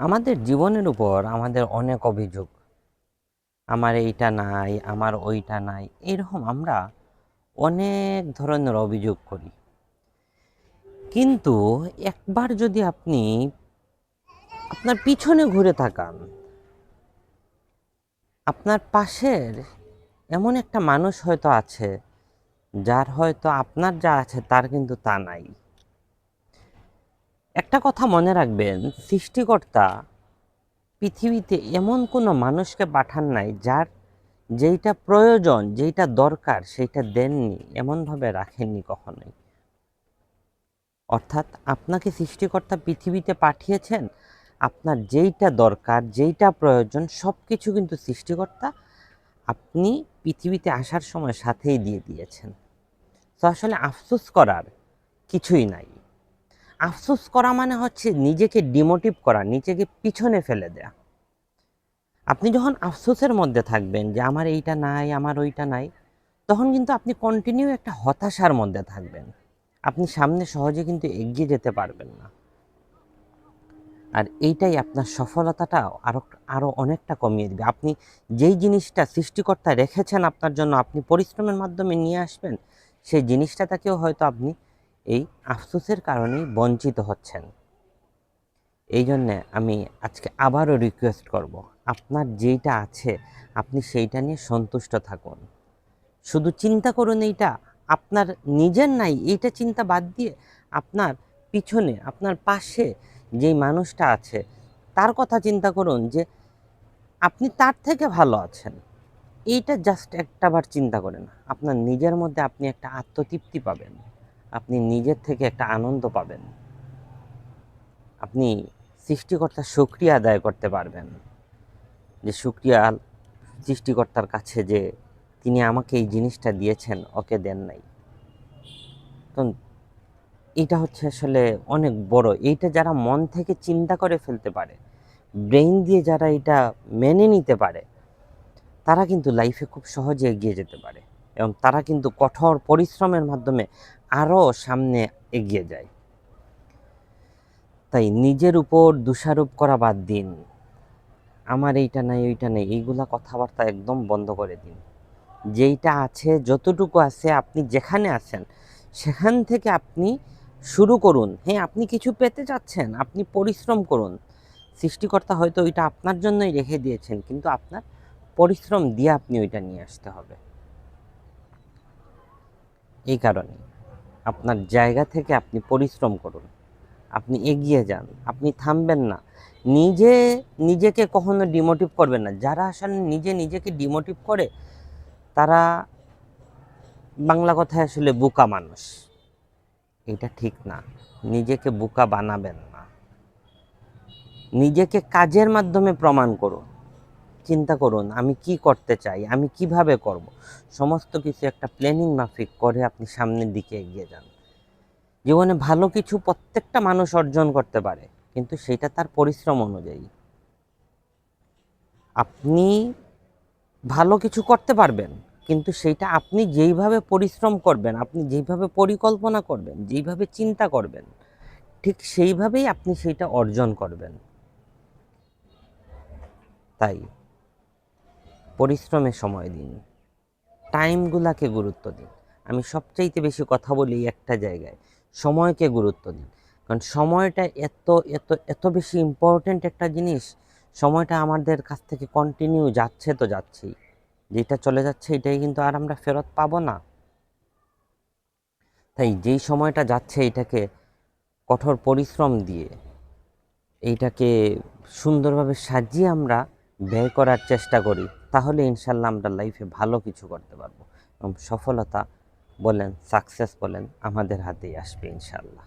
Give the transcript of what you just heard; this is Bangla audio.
আমাদের জীবনের উপর আমাদের অনেক অভিযোগ। আমার এইটা নাই, আমার ওইটা নাই, এরকম আমরা অনেক ধরনের অভিযোগ করি। কিন্তু একবার যদি আপনি আপনার পিছনে ঘুরে তাকান, আপনার পাশের এমন একটা মানুষ হয়তো আছে, যার হয়তো আপনার যা আছে তার কিন্তু তা নাই। একটা কথা মনে রাখবেন, সৃষ্টিকর্তা পৃথিবীতে এমন কোনো মানুষকে পাঠান নাই যার যেইটা প্রয়োজন, যেইটা দরকার সেইটা দেননি, এমনভাবে রাখেননি কখনোই। অর্থাৎ আপনাকে সৃষ্টিকর্তা পৃথিবীতে পাঠিয়েছেন, আপনার যেইটা দরকার, যেইটা প্রয়োজন সব কিছু কিন্তু সৃষ্টিকর্তা আপনি পৃথিবীতে আসার সময় সাথেই দিয়ে দিয়েছেন। তো আসলে আফসোস করার কিছুই নাই। আফসোস করা মানে হচ্ছে নিজেকে ডিমোটিভ করা, নিজেকে পিছনে ফেলে দেয়া। আপনি যখন আফসোসের মধ্যে থাকবেন যে আমার এইটা নাই, আমার ওইটা নাই, তখন কিন্তু আপনি কন্টিনিউ একটা হতাশার মধ্যে থাকবেন। আপনি সামনে সহজে কিন্তু এগিয়ে যেতে পারবেন না। আর এইটাই আপনার সফলতাটা আরও আরও অনেকটা কমিয়ে দেবে। আপনি যেই জিনিসটা সৃষ্টিকর্তা রেখেছেন আপনার জন্য, আপনি পরিশ্রমের মাধ্যমে নিয়ে আসবেন, সেই জিনিসটা থেকেও হয়তো আপনি এই আফসোসের কারণেই বঞ্চিত হচ্ছেন। এই জন্যে আমি আজকে আবারও রিকোয়েস্ট করব, আপনার যেইটা আছে, আপনি সেইটা নিয়ে সন্তুষ্ট থাকুন। শুধু চিন্তা করুন এইটা, আপনার নিজের নাই, এইটা চিন্তা বাদ দিয়ে আপনার পিছনে, আপনার পাশে যেই মানুষটা আছে, তার কথা চিন্তা করুন যে আপনি তার থেকে ভালো আছেন। এইটা জাস্ট একটাবার চিন্তা করেন, আপনার নিজের মধ্যে আপনি একটা আত্মতৃপ্তি পাবেন। আপনি নিজের থেকে একটা আনন্দ পাবেন। আপনি সৃষ্টিকর্তার সুক্রিয়া আদায় করতে পারবেন। যে সুক্রিয়া সৃষ্টিকর্তার কাছে যে তিনি আমাকে এই জিনিসটা দিয়েছেন, ওকে দেন নাই। তো এটা হচ্ছে আসলে অনেক বড়। এইটা যারা মন থেকে চিন্তা করে ফেলতে পারে, ব্রেইন দিয়ে যারা এটা মেনে নিতে পারে, তারা কিন্তু লাইফে খুব সহজে এগিয়ে যেতে পারে। এবং তারা কিন্তু কঠোর পরিশ্রমের মাধ্যমে আরও সামনে এগিয়ে যায়। তাই নিজের উপর দোষারোপ করা বাদ দিন। আমার এইটা নাই, ওইটা নেই, এইগুলা কথাবার্তা একদম বন্ধ করে দিন। যেইটা আছে, যতটুকু আছে, আপনি যেখানে আছেন, সেখান থেকে আপনি শুরু করুন। হ্যাঁ আপনি কিছু পেতে চাচ্ছেন, আপনি পরিশ্রম করুন। সৃষ্টিকর্তা হয়তো ওইটা আপনার জন্যই রেখে দিয়েছেন, কিন্তু আপনার পরিশ্রম দিয়ে আপনি ওইটা নিয়ে আসতে হবে। এই কারণে আপনার জায়গা থেকে আপনি পরিশ্রম করুন। আপনি এগিয়ে যান, আপনি থামবেন না। নিজে, নিজেকে কখনো ডিমোটিভ করবেন না। যারা আসলে নিজে নিজেকে ডিমোটিভ করে, তারা বাংলা কথায় আসলে বোকা মানুষ। এটা ঠিক না। নিজেকে বোকা বানাবেন না। নিজেকে কাজের মাধ্যমে প্রমাণ করুন। চিন্তা করুন, আমি কি করতে চাই, আমি কীভাবে করব। সমস্ত কিছু একটা প্ল্যানিং মাফিক করে আপনি সামনের দিকে এগিয়ে যান। জীবনে ভালো কিছু প্রত্যেকটা মানুষ অর্জন করতে পারে, কিন্তু সেটা তার পরিশ্রম অনুযায়ী। আপনি ভালো কিছু করতে পারবেন, কিন্তু সেইটা আপনি যেইভাবে পরিশ্রম করবেন, আপনি যেইভাবে পরিকল্পনা করবেন, যেইভাবে চিন্তা করবেন, ঠিক সেইভাবেই আপনি সেইটা অর্জন করবেন। তাই। পরিশ্রমে সময় দিন। টাইমগুলাকে গুরুত্ব দিন। আমি সবচাইতে বেশি কথা বলি একটা জায়গায়, সময়কে গুরুত্ব দিন। কারণ সময়টা এত এত এত বেশি ইম্পর্ট্যান্ট একটা জিনিস, সময়টা আমাদের কাছ থেকে কন্টিনিউ যাচ্ছে তো যাচ্ছেই। যেটা চলে যাচ্ছে এটাই কিন্তু আর আমরা ফেরত পাবো না। তাই যেই সময়টা যাচ্ছে এটাকে কঠোর পরিশ্রম দিয়ে, এইটাকে সুন্দরভাবে সাজিয়ে আমরা ব্যয় করার চেষ্টা করি। তাহলে ইনশাল্লাহ আমরা লাইফে ভালো কিছু করতে পারব। এবং সফলতা বলেন সাকসেস বলেন, আমাদের হাতেই আসবে ইনশাল্লাহ।